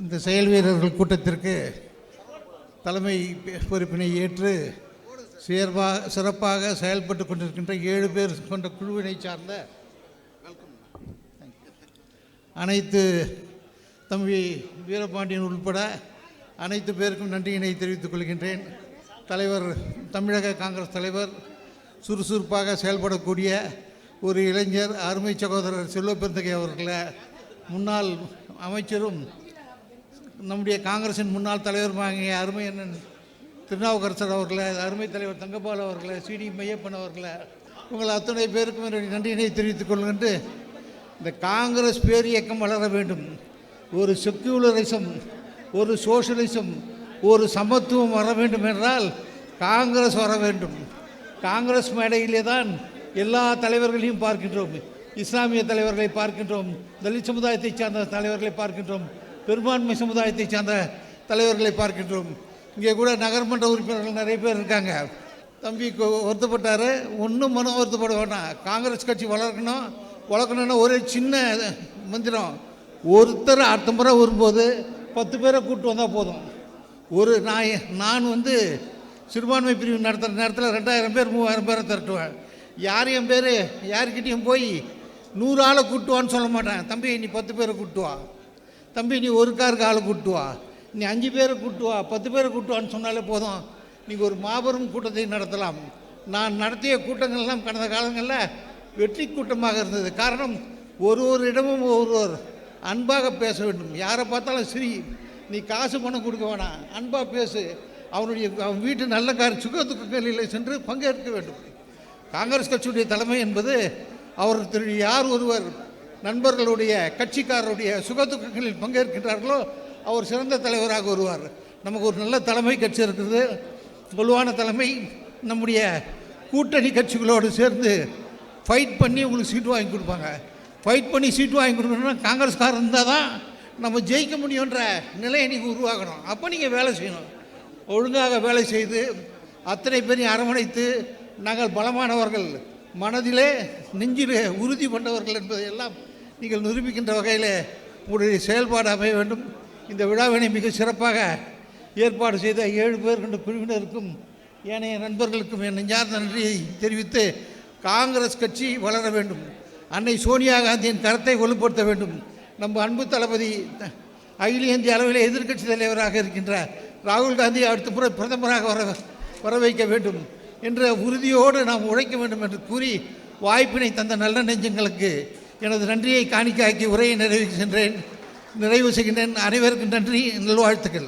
இந்த செயல் வீரர்கள் கூட்டத்திற்கு தலைமை பொறுப்பினை ஏற்று சேர்பாக சிறப்பாக செயல்பட்டு கொண்டிருக்கின்ற ஏழு பேர் கொண்ட குழுவினை சார்ந்த அனைத்து தம்பி வீரபாண்டியன் உள்பட அனைத்து பேருக்கும் நன்றியினை தெரிவித்துக் கொள்கின்றேன். தலைவர் தமிழக காங்கிரஸ் தலைவர் சுறுசுறுப்பாக செயல்படக்கூடிய ஒரு இளைஞர் அருமை சகோதரர் செல்வப்பெருந்தகை அவர்களை முன்னாள் அமைச்சரும் நம்முடைய காங்கிரசின் முன்னாள் தலைவருமாகிய அருமை என்ன திருநாவுக்கரசர் அவர்களை அருமை தலைவர் தங்கபால் அவர்களை சிடி மையப்பன் அவர்களை உங்கள் அத்தனை பேருக்கும் என்னுடைய நன்றியினை தெரிவித்துக் கொள்கின்ற இந்த காங்கிரஸ் பேரியக்கம் வளர வேண்டும். ஒரு செக்யூலரிசம் ஒரு சோஷலிசம் ஒரு சமத்துவம் வர வேண்டும் என்றால் காங்கிரஸ் வர வேண்டும். காங்கிரஸ் மேடையிலே தான் எல்லா தலைவர்களையும் பார்க்கின்றோம். இஸ்லாமிய தலைவர்களை பார்க்கின்றோம். தலித் சமுதாயத்தைச் சார்ந்த தலைவர்களை பார்க்கின்றோம். பெரும்பான்மை சமுதாயத்தைச் சார்ந்த தலைவர்களை பார்க்கின்றோம். இங்கே கூட நகர்மன்ற உறுப்பினர்கள் நிறைய பேர் இருக்காங்க. தம்பி கொ- ஒன்றும் மனம் வருத்தப்பட வேண்டாம் காங்கிரஸ் கட்சி வளர்க்கணும். வளர்க்கணும்னா ஒரே சின்ன மந்திரம். ஒருத்தர் அடுத்த முறை வரும்போது பத்து பேரை கூப்பிட்டு வந்தால் போதும். ஒரு நான் நான் வந்து சிறுபான்மை பிரிவு நடத்துகிற நேரத்தில் ரெண்டாயிரம் பேர் மூவாயிரம் பேரை திரட்டுவேன். யார் என் பேர்? யார்கிட்டயும் போய் நூறு ஆளை கூட்டுவான்னு சொல்ல மாட்டேன். தம்பி நீ பத்து பேரை கூட்டு வா. தம்பி நீ ஒரு காருக்கு ஆளை கூட்டுவா நீ அஞ்சு பேரை கூட்டுவா பத்து பேரை கூட்டுவான்னு சொன்னாலே போதும். நீங்கள் ஒரு மாபெரும் கூட்டத்தை நடத்தலாம். நான் நடத்திய கூட்டங்கள்லாம் கடந்த காலங்களில் வெற்றி கூட்டமாக இருந்தது. காரணம் ஒரு ஒரு இடமும் ஒருவர் அன்பாக பேச வேண்டும். யாரை பார்த்தாலும் சரி. நீ காசு பணம் கொடுக்க வேணாம். அன்பாக பேசு. அவனுடைய அவன் வீட்டு நல்ல கார் சுக துக்கங்களில் சென்று பங்கேற்க வேண்டும். காங்கிரஸ் கட்சியுடைய தலைமை என்பது அவர் திரு யார் ஒருவர் நண்பர்களுடைய கட்சிக்காரருடைய சுகதுக்கங்களில் பங்கேற்கின்றார்களோ அவர் சிறந்த தலைவராக வருவார். நமக்கு ஒரு நல்ல தலைமை கட்சி இருக்கிறது வலுவான தலைமை நம்முடைய கூட்டணி கட்சிகளோடு சேர்ந்து ஃபைட் பண்ணி உங்களுக்கு சீட்டு வாங்கி கொடுப்பாங்க. ஃபைட் பண்ணி சீட்டு வாங்கி கொடுக்கணும்னா காங்கிரஸ்காரர் இருந்தால் தான் நம்ம ஜெயிக்க முடியுன்ற நிலையை நீங்கள் உருவாக்கணும். அப்போ நீங்கள் வேலை செய்யணும். ஒழுங்காக வேலை செய்து அத்தனை பேரையும் அரவணைத்து நாங்கள் பலமானவர்கள். மனதிலே நெஞ்சிலே உறுதி கொண்டவர்கள் என்பதை எல்லாம் நீங்கள் நிரூபிக்கின்ற வகையில் உங்களுடைய செயல்பாடு அமைய வேண்டும். இந்த விழாவினை மிக சிறப்பாக ஏற்பாடு செய்த ஏழு பேர் கொண்ட குழுவினருக்கும் ஏனைய நண்பர்களுக்கும் என் நெஞ்சார்ந்த நன்றியை தெரிவித்து காங்கிரஸ் கட்சி வளர வேண்டும். அன்னை சோனியா காந்தியின் கரத்தை வலுப்படுத்த வேண்டும். நம்ம அன்பு தளபதி அகில இந்திய அளவில் எதிர்க்கட்சி தலைவராக இருக்கின்ற ராகுல் காந்தியை அடுத்த முறை பிரதமராக வர வர வைக்க வேண்டும். என்ற உறுதியோடு நாம் உழைக்க வேண்டும் என்று கூறி வாய்ப்பினை தந்த நல்ல நெஞ்சங்களுக்கு எனது நன்றியை காணிக்காக்கி உரையை நிறைவு சென்றேன். நிறைவு செய்கின்றேன். அனைவருக்கும் நன்றி. நல்வாழ்த்துக்கள்.